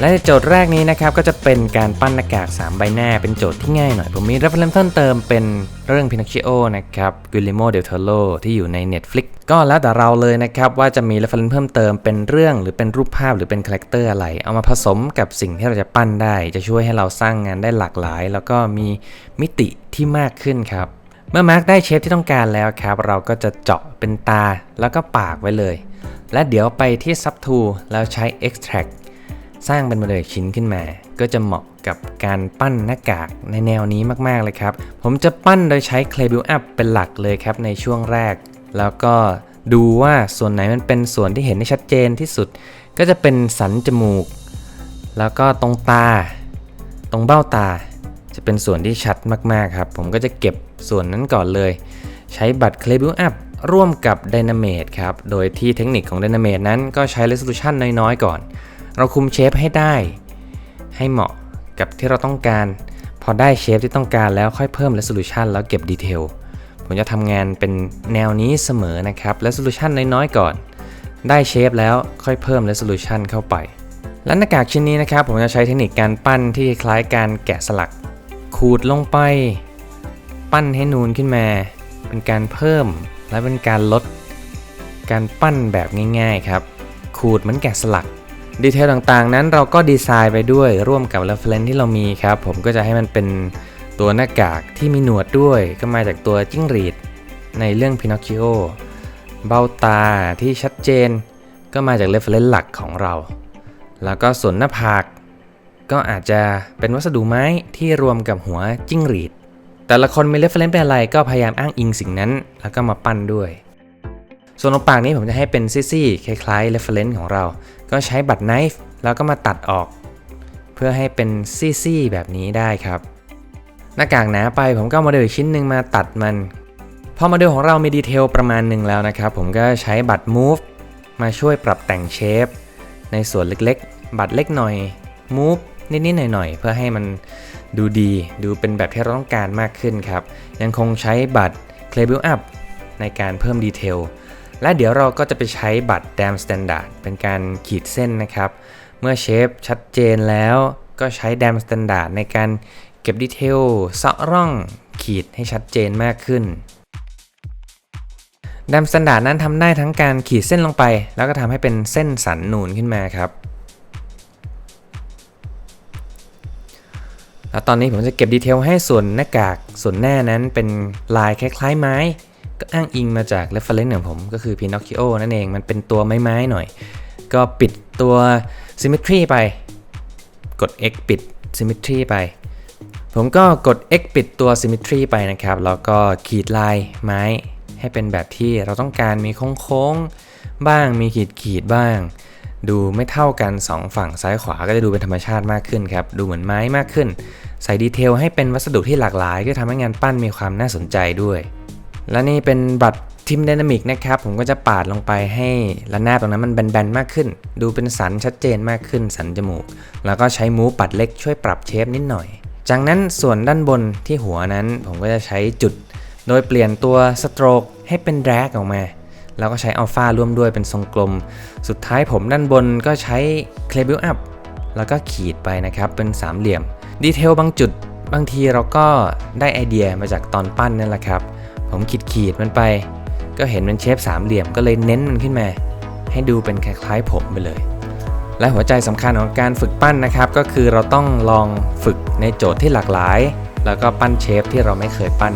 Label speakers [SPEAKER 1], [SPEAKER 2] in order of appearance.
[SPEAKER 1] และในโจทย์แรกนี้นะครับก็จะเป็นการปั้นหน้ากาก 3 ใบหน้า เป็นโจทย์ที่ง่ายหน่อยผมมี reference เพิ่มเติมเป็นเรื่อง Pinocchio นะครับ Guillermo del Toro ที่อยู่ใน Netflix ก็แล้วแต่เราเลยนะครับว่าจะมี reference เพิ่มเติมเป็นเรื่องหรือเป็นรูปภาพหรือเป็นคาแรคเตอร์อะไร เอามาผสมกับสิ่งที่เราจะปั้นได้ จะช่วยให้เราสร้างงานได้หลากหลาย แล้วก็มีมิติที่มากขึ้นครับเมื่อมาร์กได้เชฟที่ต้องการแล้วครับ เราก็จะเจาะเป็นตาแล้วก็ปากไว้เลย และเดี๋ยวไปที่ Sub Tool แล้วใช้ Extract สร้างเป็นโมเดลชิ้นขึ้นมา ก็จะเหมาะกับการปั้นหน้ากากในแนวนี้มากๆเลยครับ ผมจะปั้นโดยใช้ Clay Build Up เป็นหลักเลยครับในช่วงแรก แล้วก็ดูว่าส่วนไหนมันเป็นส่วนที่เห็นได้ชัดเจนที่สุด ก็จะเป็นสันจมูก แล้วก็ตรงตา ตรงเบ้าตา จะเป็นส่วนที่ชัดมากๆครับ ผมก็จะเก็บส่วนนั้นก่อนเลย ใช้บัตร Clay Build Up ร่วมกับ Dynamate ครับ โดยที่เทคนิคของ Dynamate นั้นก็ใช้ Resolution น้อยๆ ก่อน เราคุมเชฟให้ได้ ให้เหมาะกับที่เราต้องการ พอได้เชฟที่ต้องการแล้วค่อยเพิ่ม Resolution แล้วเก็บดีเทลผมจะทำงานเป็นแนวนี้เสมอนะครับ Resolution น้อยๆก่อน ได้เชฟแล้วค่อยเพิ่ม Resolution เข้าไป และหน้ากากชิ้นนี้นะครับ ผมจะใช้เทคนิคการปั้นที่คล้ายการแกะสลัก ขูดลงไป ปั้นให้นูนขึ้นมา เป็นการเพิ่มและเป็นการลด การปั้นแบบง่าย ๆครับ ขูดเหมือนแกะสลัก ดีเทลต่างๆ นั้นเราก็ดีไซน์ไปด้วยร่วมกับ reference ที่เรามีครับ ผมก็จะให้มันเป็นตัวหน้ากากที่มีหนวดด้วยก็มาจากตัวจิ้งหรีดในเรื่อง Pinocchio เบ้าตาที่ชัดเจน ก็มาจาก reference หลักของเรา แล้วก็ส่วนหน้าผากก็อาจจะเป็นวัสดุไม้ที่รวมกับหัวจิ้งหรีด แต่ละคนมี reference เป็นอะไรก็พยายามอ้างอิงสิ่งนั้น แล้วก็มาปั้นด้วย ส่วนตรงปากนี้ผมจะให้เป็นซี่ๆคล้ายๆ reference ของเรา ก็ใช้บัตรไนฟ์แล้วก็มาตัดออก เพื่อให้เป็นซี่ๆแบบนี้ได้ครับ หน้ากากหนาไปผมก็เอาเดลอีกชิ้นหนึ่งมาตัดมัน พอโมเดลของเรามีดีเทลประมาณหนึ่งแล้วนะครับผมก็ใช้บัตร move มาช่วยปรับแต่งเชฟในส่วนเล็กๆ บัตรเล็กหน่อย move นิดๆหน่อยๆ เพื่อให้มันดูดีดูเป็นแบบที่เราต้องการมากขึ้นครับ ยังคงใช้บัตร c l a Build Up ในการเพิ่มดีเทล และเดี๋ยวเราก็จะไปใช้บัตร Dam Standard เป็นการขีดเส้นนะครับ เมื่อเชฟชัดเจนแล้วก็ใช้ Dam Standard ในการเก็บดีเทลเซาะร่องขีดให้ชัดเจนมากขึ้นดมสแตนดาร์ดนั้นทำได้ทั้งการขีดเส้นลงไป แล้วก็ทำให้เป็นเส้นสันนูนขึ้นมาครับแล้วตอนนี้ผมจะเก็บดีเทลให้ส่วนหน้ากากส่วนหน้านั้นเป็นลายคล้ายๆไม้ ก็อ้างอิงมาจาก reference ของผมก็คือ Pinocchio นั่นเองมันเป็นตัวไม้ๆหน่อย ก็ปิดตัว symmetry ไป กด X ปิด symmetry ไป ผมก็กด X ปิดตัว symmetry ไปนะครับ แล้วก็ขีดลายไม้ให้เป็นแบบที่เราต้องการมีโค้งๆ บ้างมีขีดขีดๆบ้าง ดูไม่เท่ากัน 2 ฝั่งซ้ายขวาก็จะดูเป็นธรรมชาติมากขึ้นครับ ดูเหมือนไม้มากขึ้น ใส่ดีเทลให้เป็นวัสดุที่หลากหลาย ก็ทำให้งานปั้นมีความน่าสนใจด้วย และนี่เป็นบัตรทิมไดนามิกนะครับ ผมก็จะปาดลงไปให้ระนาบตรงนั้นมันแบนๆมากขึ้น ดูเป็นสันชัดเจนมากขึ้นสันจมูก แล้วก็ใช้มูฟปัดเล็กช่วยปรับเชฟนิดหน่อย จากนั้นส่วนด้านบนที่หัวนั้น ผมก็จะใช้จุด โดยเปลี่ยนตัวสโตรกให้เป็นแดรกออกมา แล้วก็ใช้อัลฟาร่วมด้วยเป็นทรงกลม สุดท้ายผมด้านบนก็ใช้เคลบิลอัพแล้วก็ขีดไปนะครับเป็นสามเหลี่ยม ดีเทลบางจุดบางทีเราก็ได้ไอเดียมาจากตอนปั้นนั่นแหละครับ ผมขีดขีดมันไป ก็เห็นเป็นเชฟสามเหลี่ยมก็เลยเน้นมันขึ้นมา ให้ดูเป็นคล้ายๆผมไปเลย และหัวใจสำคัญของการฝึกปั้นนะครับ ก็คือเราต้องลองฝึกในโจทย์ที่หลากหลาย แล้วก็ปั้นเชฟที่เราไม่เคยปั้น